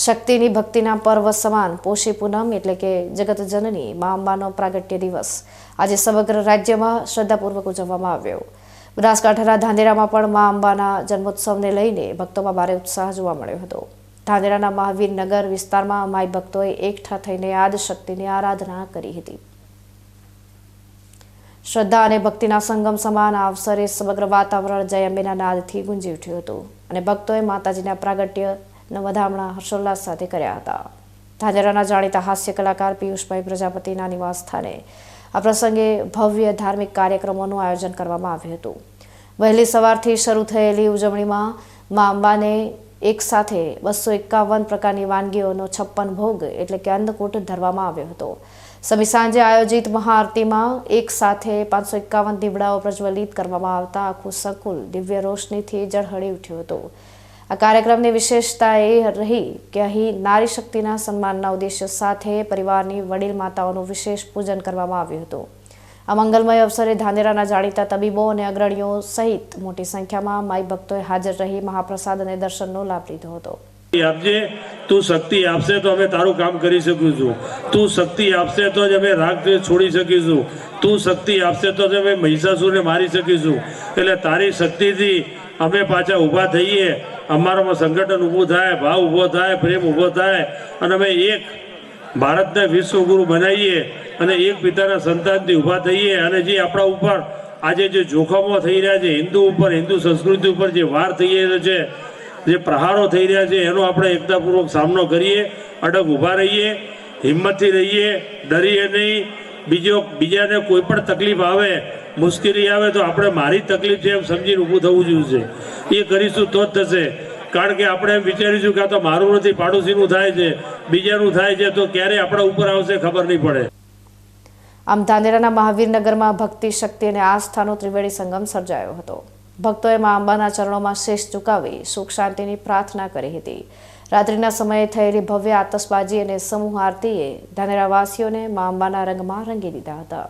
શક્તિની ભક્તિના પર્વ સમાન પોષી પૂનમ એટલે કે જગત જનની મા અંબાનો પ્રાગટ્ય દિવસ. આજે સમગ્ર રાજ્યમાં શ્રદ્ધાપૂર્વક ઉજવવામાં આવ્યો. બનાસકાંઠાના ધાંધેરામાં પણ મા અંબાના જન્મોત્સવને લઈને ભક્તોમાં ભારે ઉત્સાહ જોવા મળ્યો હતો. ધાંધેરાના મહાવીર નગર વિસ્તારમાં માઈ ભક્તોએ એકઠા થઈને આદશક્તિની આરાધના કરી હતી. શ્રદ્ધા અને ભક્તિના સંગમ સમાન અવસરે સમગ્ર વાતાવરણ જય અંબેના નાદથી ગુંજી ઉઠ્યું હતું અને ભક્તોએ માતાજીના વધામણા હર્ષોલ્લાસ સાથે કર્યા હતા. ધાનેરાના જાણીતા હાસ્ય કલાકાર પિયુષભાઈ પ્રજાપતિના નિવાસ સ્થાને આ પ્રસંગે ભવ્ય ધાર્મિક કાર્યક્રમોનું આયોજન કરવામાં આવ્યું હતું. વહેલી સવારથી શરૂ થયેલી ઉજવણીમાં મા અંબાને એક સાથે બસો એકાવન પ્રકારની વાનગીઓનો છપ્પન ભોગ એટલે કે અન્નકૂટ ધરવામાં આવ્યો હતો. સમી સાંજે આયોજિત મહાઆરતીમાં એક સાથે પાંચસો એકાવન દીવડાઓ પ્રજ્વલિત કરવામાં આવતા આખું સંકુલ દિવ્ય રોશનીથી ઝળહળી ઉઠ્યું હતું. આ કાર્યક્રમની વિશેષતા એ રહી કે અહીં નારી શક્તિના સન્માનના ઉદ્દેશ્ય સાથે પરિવારની વડીલ માતાઓનું વિશેષ પૂજન કરવામાં આવ્યું હતું. આ મંગલમય અવસરે ધાનેરાના જાણીતા તબીબો અને અગ્રણીઓ સહિત મોટી સંખ્યામાં માઈ ભક્તોએ હાજર રહી મહાપ્રસાદ અને દર્શનનો લાભ લીધો હતો. આપજે, તું શક્તિ આપશે તો અમે તારું કામ કરી શકીશું તું શક્તિ આપશે તો જ અમે રાગ છોડી શકીશું. તું શક્તિ આપશે તો જ અમે મહિષાસુરને મારી શકીશું. એટલે તારી શક્તિથી અમે પાછા ઊભા થઈએ. અમારામાં સંગઠન ઊભું થાય, ભાવ ઊભો થાય, પ્રેમ ઊભો થાય, અને અમે એક ભારતને વિશ્વગુરુ બનાવીએ અને એક પિતાના સંતાનથી ઊભા થઈએ અને જે આપણા ઉપર આજે જે જોખમો થઈ રહ્યા છે, હિન્દુ ઉપર, હિન્દુ સંસ્કૃતિ ઉપર જે વાર થઈ રહ્યો છે, જે પ્રહારો થઈ રહ્યા છે, એનો આપણે એકતાપૂર્વક સામનો કરીએ, અડગ ઊભા રહીએ, હિંમતથી રહીએ, ડરીએ નહીં, બીજો, બીજાને કોઈ પણ તકલીફ આવે, મુશ્કેલી આવે તો આપણે મારી તકલીફ છે એમ સમજીને ઊભું થવું જોઈએ. એ કરીશું તો જ થશે. કારણ કે આપણે એમ વિચારીશું કે આ તો મારું નથી, પાડોશીનું થાય છે, બીજાનું થાય છે, તો ક્યારે આપણા ઉપર આવશે ખબર નહીં પડે. આમ ધાનેરાના મહાવીરનગરમાં ભક્તિ શક્તિ અને આસ્થાનો ત્રિવેણી સંગમ સર્જાયો હતો. ભક્તોએ મા અંબાના ચરણોમાં શેષ ચુકાવી સુખ શાંતિની પ્રાર્થના કરી હતી. રાત્રિના સમયે થયેલી ભવ્ય આતશબાજી અને સમૂહ આરતીએ ધાનેરાવાસીઓને મા અંબાના રંગમાં રંગી દીધા હતા.